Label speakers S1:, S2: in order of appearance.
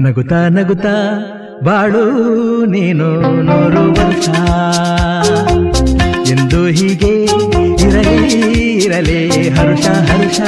S1: ನಗುತ್ತಾ ನಗುತ್ತಾ ಬಾಳು ನೀನು ನೂರು ವರ್ಷ. ಎಂದು ಹೀಗೆ ಇರಲಿ ಇರಲಿ ಹರ್ಷ ಹರ್ಷ.